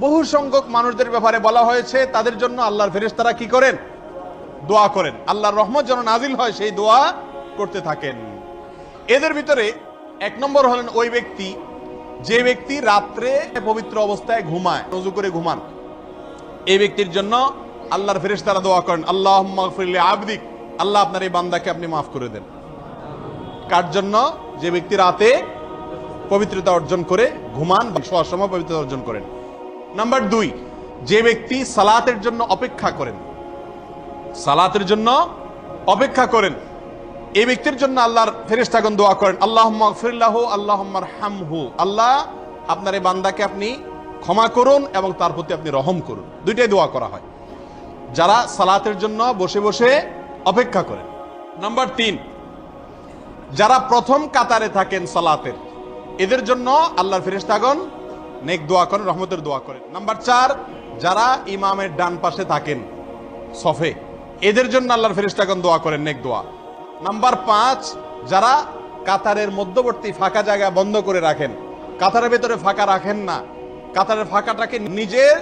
বহু সংখ্যক মানুষদের ব্যাপারে বলা হয়েছে, তাদের জন্য আল্লাহর ফেরেশতারা কি করেন? দোয়া করেন। আল্লাহর রহমত যেন নাজিল হয়, সেই দোয়া করতে থাকেন। এদের ভিতরে এক নম্বর হলেন ওই ব্যক্তি, যে ব্যক্তি রাত্রে পবিত্র অবস্থায় ঘুমায়, রজু করে ঘুমান। এই ব্যক্তির জন্য আল্লাহর ফেরেশতারা দোয়া করেন আল্লাহ আবদিক। আল্লাহ আপনার এই বান্দাকে আপনি মাফ করে দেন। কার জন্য? যে ব্যক্তি রাতে পবিত্রতা অর্জন করে ঘুমান বা শোয়ার সময় পবিত্রতা অর্জন করেন। নাম্বার দুই, যে ব্যক্তি সালাতের জন্য অপেক্ষা করেন। সালাতের জন্য অপেক্ষা করেন। এই ব্যক্তির জন্য আল্লাহর ফেরেশতাগণ দোয়া করেন আল্লাহ ফিরলাহ আল্লাহ হামহু আল্লাহ, আপনার এই বান্দাকে আপনি ক্ষমা করুন এবং তার প্রতি আপনি রহম করুন। দুইটাই দোয়া করা হয়। যারা সালাতের জন্য বসে বসে অপেক্ষা করেন। নাম্বার তিন, যারা প্রথম কাতারে থাকেন সালাতের, এদের জন্য আল্লাহর ফেরেশতাগণ নেক দোয়া করেন, রহমতের দোয়া করেন। নাম্বার চার, যারা ইমামের ডান পাশে থাকেন সফে, এদের জন্য আল্লাহর ফেরেশতাগণ দোয়া করেন, নেক দোয়া। নাম্বার পাঁচ, যারা কাতারের মধ্যবর্তী ফাঁকা জায়গা বন্ধ করে রাখেন, কাতারের ভেতরে ফাঁকা রাখেন না, কাতারের ফাঁকাটাকে নিজের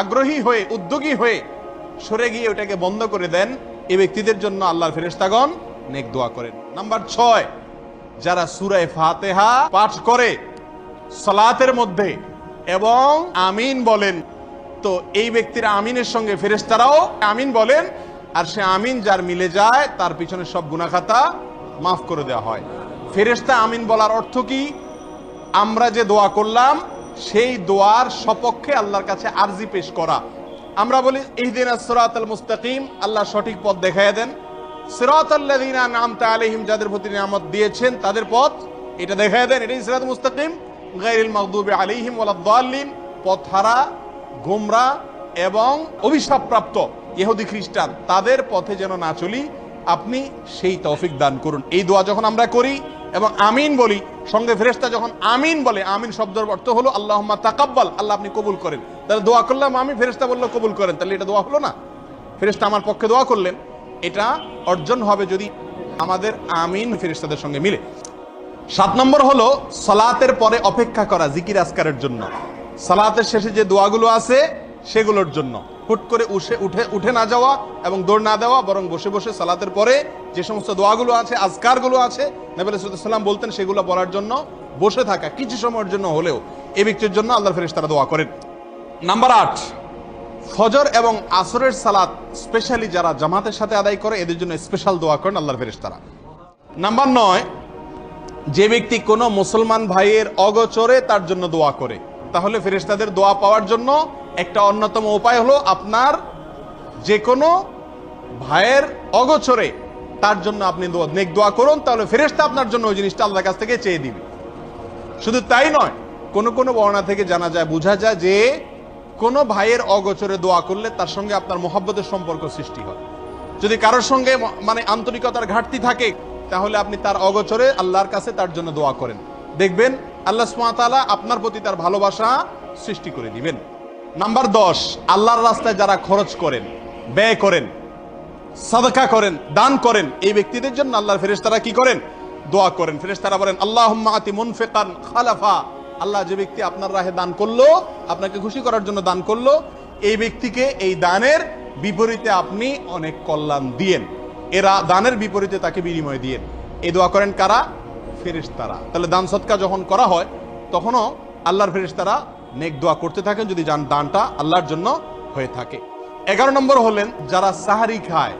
আগ্রহী হয়ে, উদ্যোগী হয়ে সরে গিয়ে ওটাকে বন্ধ করে দেন, এ ব্যক্তিদের জন্য আল্লাহর ফেরেশতাগণ নেক দোয়া করেন। নাম্বার ছয়, যারা সুরায় ফাতেহা পাঠ করে সালাতের মধ্যে এবং আমিন বলেন। তো এই ব্যক্তির আমিনের সঙ্গে ফেরেশতারাও আমিন বলেন, আর সে আমিন যার মিলে যায়, তার পিছনে সব গুনাখাতা মাফ করে দেওয়া হয়। ফেরেশতা আমিন বলার অর্থ কি? আমরা যে দোয়া করলাম, সেই দোয়ার সপক্ষে আল্লাহর কাছে আর্জি পেশ করা। আমরা বলি, ইহদিন সিরাত আল মুস্তাকিম আল্লাহ সঠিক পথ দেখায় দেন। সিরাত আল্লাযিনা নামতা আলাইহিম, যাদের প্রতি নিয়ামত দিয়েছেন, তাদের পথ এটা দেখায় দেন। এটাই সিরাত মুস্তাকিম। গায়রিল মাগদুবি আলাইহিম ওয়ালাদ-দাল্লিন পথহারা, গোমরা এবং অভিশাপপ্রাপ্ত ইহুদি খ্রিস্টান, তাদের পথে যেন না চলি, আপনি সেই তৌফিক দান করুন। এই দোয়া যখন আমরা করি এবং আমিন বলি, সঙ্গে ফেরেশতা যখন আমিন বলে, আমিন শব্দের অর্থ হলো আল্লাহুম্মা তাকাব্বাল, আল্লাহ আপনি কবুল করেন। তাহলে দোয়া করলাম আমি, ফেরেশতা বলল কবুল করেন, তাহলে এটা দোয়া হলো না? ফেরেশতা আমার পক্ষে দোয়া করলেন, এটা অর্জন হবে যদি আমাদের আমিন ফেরেশতাদের সঙ্গে মিলে। সাত নম্বর হলো সালাতের পরে অপেক্ষা করা, জিকির আসকারের জন্য। সালাতের শেষে যে দোয়াগুলো আছে, সেগুলোর জন্য। হুট করে উঠে উঠে উঠে না যাওয়া এবং দৌড় না দেওয়া, বরং বসে বসে সালাতের পরে যে সমস্ত দোয়াগুলো আছে, আজকারগুলো আছে, নবী বলতেন সেগুলো বলার জন্য, বসে থাকা কিছু সময়ের জন্য হলেও এ ব্যক্তির জন্য আল্লাহ ফেরেশ তারা দোয়া করেন। নাম্বার আট, ফজর এবং আসরের সালাত স্পেশালি যারা জামাতের সাথে আদায় করে, এদের জন্য স্পেশাল দোয়া করেন আল্লাহর ফেরেশতারা। নাম্বার নয় যে ব্যক্তি কোনো মুসলমান ভাইয়ের অগোচরে তার জন্য দোয়া করে, তাহলে ফেরেশতাদের দোয়া পাওয়ার জন্য একটা অন্যতম উপায় হলো আপনার যে কোনো ভাইয়ের অগোচরে তার জন্য আপনি নেক দোয়া করুন, তাহলে ফেরেশতা আপনার জন্য ওই জিনিসটা আল্লাহর কাছ থেকে চেয়ে দিবে। শুধু তাই নয়, কোন কোনো বর্ণনা থেকে জানা যায়, বোঝা যায় যে কোনো ভাইয়ের অগোচরে দোয়া করলে তার সঙ্গে আপনার মহব্বতের সম্পর্ক সৃষ্টি হয়। যদি কারোর সঙ্গে মানে আন্তরিকতার ঘাটতি থাকে তাহলে আপনি তার অগোচরে আল্লাহর কাছে তার জন্য দোয়া করেন। দেখবেন আল্লাহ সুমাতালা আপনার প্রতি তার ভালোবাসা সৃষ্টি করে দিবেন। নাম্বার দশ, আল্লাহর রাস্তায় যারা খরচ করেন, ব্যয় করেন, সাদকা করেন, দান করেন, এই ব্যক্তিদের জন্য আল্লাহর ফেরেশতারা কি করেন? দোয়া করেন। ফেরেশতারা বলেন আল্লাহ মুনফিকান খালাফা। আল্লাহ যে ব্যক্তি আপনার রাহে দান করল, আপনাকে খুশি করার জন্য দান করল, এই ব্যক্তিকে এই দানের বিপরীতে আপনি অনেক কল্যাণ দিয়েন। এরা দানের বিপরীতে তাকে বিনিময় দিয়েন এই দোয়া করেন কারা? ফেরেশতারা। তাহলে দান সৎকা যখন করা হয়, তখনও আল্লাহর ফেরেশতারা নেক দোয়া করতে থাকেন, যদি যান দানটা আল্লাহর জন্য হয়ে থাকে। এগারো নম্বর হলেন, যারা সাহারি খায়,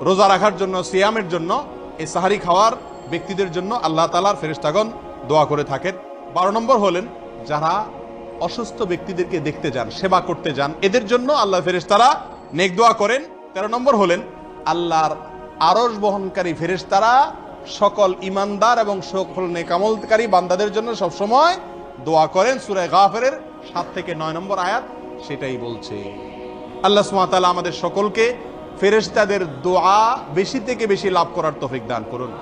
রোজা রাখার জন্য, সিয়ামের জন্য এই সাহারি খাওয়ার ব্যক্তিদের জন্য আল্লাহ তালার ফেরেশতাগণ দোয়া করে থাকেন। বারো নম্বর হলেন, যারা অসুস্থ ব্যক্তিদেরকে দেখতে যান, সেবা করতে যান, এদের জন্য আল্লাহ ফেরেশতারা নেক দোয়া করেন। তেরো নম্বর হলেন আল্লাহর আরস বহনকারী ফেরেশতারা সকল ইমানদার এবং সকল নেকামলকারী বান্দাদের জন্য সবসময় দোয়া করেন। সুরায় গাফের সাত থেকে নয় নম্বর আয়াত সেটাই বলছে। আল্লাহ সুমাতালা আমাদের সকলকে ফেরেশতাদের দোয়া বেশি থেকে বেশি লাভ করার তফিক দান করুন।